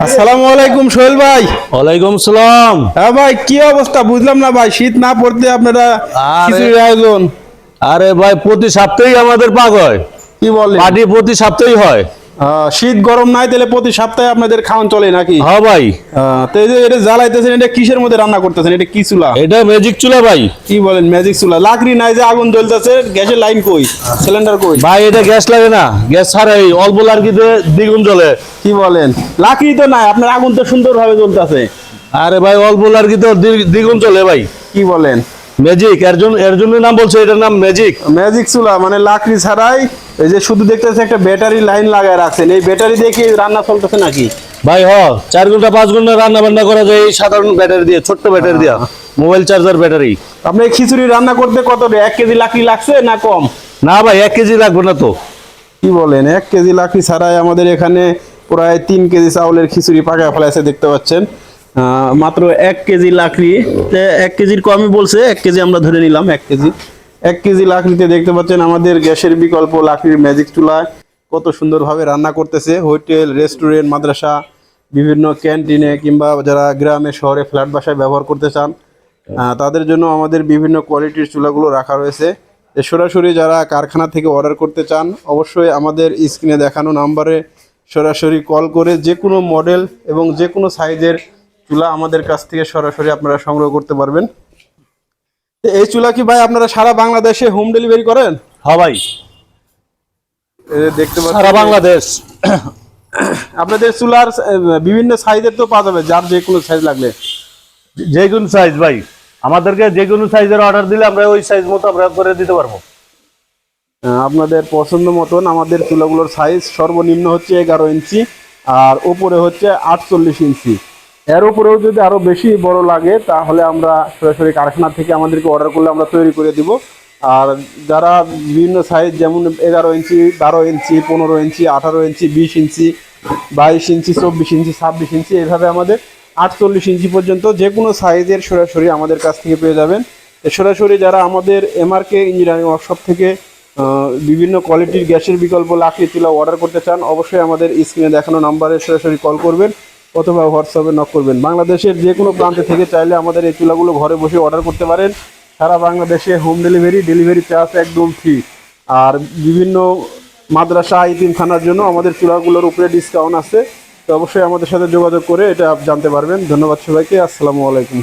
আসসালামু আলাইকুম সোহেল ভাই। ওয়ালাইকুম সালাম। হ্যাঁ ভাই কি অবস্থা? বুঝলাম না ভাই শীত না পড়তে আপনারা আরে- খিচুড়ির আয়োজন। আরে ভাই প্রতি সপ্তাহেই আমাদের পাক হয়। কি বলে পার্টি প্রতি সপ্তাহেই হয়। শীত গরম নাই তাহলে প্রতি সপ্তাহে আপনাদের খাওয়ান চলে নাকি? হ্যাঁ ভাই। তো এই যে এটা জ্বালাইতেছেন এটা কিসের মধ্যে রান্না করতেছেন? এটা কি চুলা? এটা ম্যাজিক চুলা ভাই। কি বলেন ম্যাজিক চুলা? লাকড়ি নাই যে আগুন জ্বলতেছে গ্যাসের লাইন কই? সিলিন্ডার কই? ভাই এটা গ্যাস লাগে না। গ্যাস ছাড়াই অল্প লার্কিতে দ্বিগুণ জ্বলে। কি বলেন? লাকড়ি তো নাই আপনার আগুন তো সুন্দর ভাবে জ্বলতেছে। আরে ভাই অল্প দ্বি- দ্বিগুণ চলে ভাই। কি বলেন? ম্যাজিক এর জন্য এর জন্য নাম বলছে এটার নাম ম্যাজিক ম্যাজিক চুলা মানে লাকড়ি ছাড়াই এই যে শুধু দেখতেছে একটা ব্যাটারি লাইন লাগায় রাখছেন। এই ব্যাটারি দিয়ে কি রান্না চলতেছে নাকি? ভাই হ চার ঘণ্টা পাঁচ ঘণ্টা রান্না বান্না করা যায় এই সাধারণ ব্যাটারি দিয়ে ছোট্ট ব্যাটারি দিয়া। মোবাইল চার্জার ব্যাটারি আপনি খিচুড়ি রান্না করতে কত? এক কেজি লাকড়ি লাগছে না কম? না ভাই এক কেজি লাগবে না তো। কি বলেন এক কেজি লাকড়ি ছাড়াই আমাদের এখানে প্রায় তিন কেজি চাউলের খিচুড়ি পাকা ফেলাইছে দেখতে পাচ্ছেন। মাত্র এক কেজি লাকড়ি। এক কেজির কমই বলছে, এক কেজি আমরা ধরে নিলাম, এক কেজি। এক কেজি লাকড়িতে দেখতে পাচ্ছেন আমাদের গ্যাসের বিকল্প লাকড়ির ম্যাজিক চুলায় কত সুন্দরভাবে রান্না করতেছে। হোটেল রেস্টুরেন্ট মাদ্রাসা, বিভিন্ন ক্যান্টিনে কিংবা যারা গ্রামে, শহরে ফ্ল্যাট বাসায় ব্যবহার করতে চান তাদের জন্য আমাদের বিভিন্ন কোয়ালিটির চুলাগুলো রাখা রয়েছে। সরাসরি যারা কারখানা থেকে অর্ডার করতে চান, অবশ্যই আমাদের স্ক্রিনে দেখানো নাম্বারে সরাসরি কল করে যে কোনো মডেল এবং যে কোনো সাইজের চুলা আমাদের কাছ থেকে সরাসরি আপনারা সংগ্রহ করতে পারবেন। এই চুলা কি ভাই আপনারা সারা বাংলাদেশে হোম ডেলিভারি করেন? হ্যাঁ ভাই। দেখতে সারা বাংলাদেশ। আপনাদের চুলার বিভিন্ন সাইজের তো পাওয়া যাবে যার যে কোনো সাইজ লাগলে। যে কোনো সাইজ ভাই। আমাদেরকে যে কোনো সাইজের অর্ডার দিলে আমরা ওই সাইজ মতো আমরা করে দিতে পারব। আপনাদের পছন্দ মতন আমাদের চুলাগুলোর সাইজ সর্বনিম্ন হচ্ছে এগারো ইঞ্চি আর ওপরে হচ্ছে আটচল্লিশ ইঞ্চি। এর উপরেও যদি আরও বেশি বড় লাগে, তাহলে আমরা সরাসরি কারখানা থেকে আমাদেরকে অর্ডার করলে আমরা তৈরি করে দিব। আর যারা বিভিন্ন সাইজ যেমন এগারো ইঞ্চি, বারো ইঞ্চি, পনেরো ইঞ্চি, আঠারো ইঞ্চি, বিশ ইঞ্চি, বাইশ ইঞ্চি, চব্বিশ ইঞ্চি, ছাব্বিশ ইঞ্চি, এভাবে আমাদের আটচল্লিশ ইঞ্চি পর্যন্ত যে কোনো সাইজের সরাসরি আমাদের কাছ থেকে পেয়ে যাবেন। সরাসরি যারা আমাদের এমআরকে ইঞ্জিনিয়ারিং ওয়ার্কশপ থেকে বিভিন্ন কোয়ালিটির গ্যাসের বিকল্প লাকড়ি চুলা অর্ডার করতে চান, অবশ্যই আমাদের স্ক্রিনে দেখানো নাম্বারে সরাসরি কল করবেন। অথবা হোয়াটসঅ্যাপে নক করবেন। বাংলাদেশের যে কোনো প্রান্তে থেকে চাইলে আমাদের এই চুলাগুলো ঘরে বসে অর্ডার করতে পারেন। সারা বাংলাদেশে হোম ডেলিভারি ডেলিভারি চার্জ একদম ফ্রি আর বিভিন্ন মাদ্রাসা ইতিম থানার জন্য আমাদের চুলাগুলোর উপরে ডিসকাউন্ট আছে। তো অবশ্যই আমাদের সাথে যোগাযোগ করে এটা জানতে পারবেন। ধন্যবাদ সবাইকে। আসসালামু আলাইকুম।